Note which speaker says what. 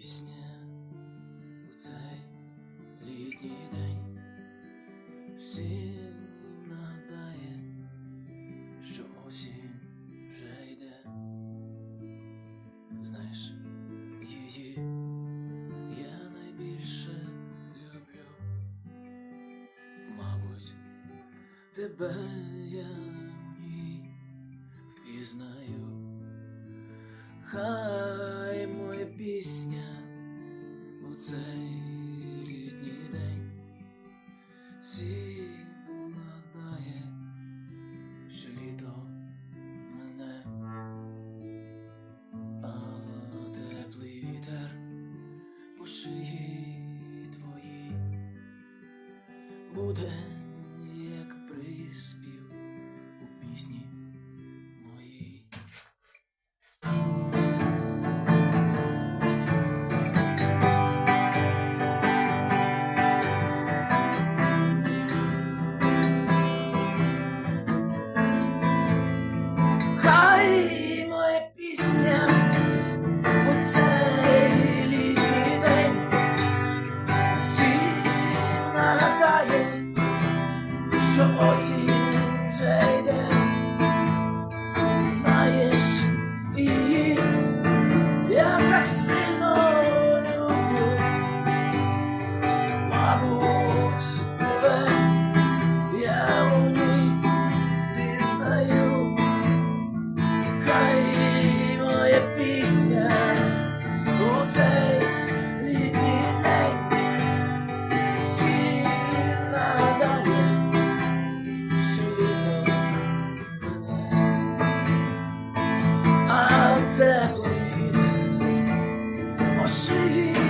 Speaker 1: пісня у цей літній день всім нагадає, що осінь вже йде. Знаєш, її я найбільше люблю. Мабуть, тебе я в ній впізнаю хай моя пісня у цей літній день всі нагадає, що літо мене, а теплий вітер по шиї твої буде. Хай 是因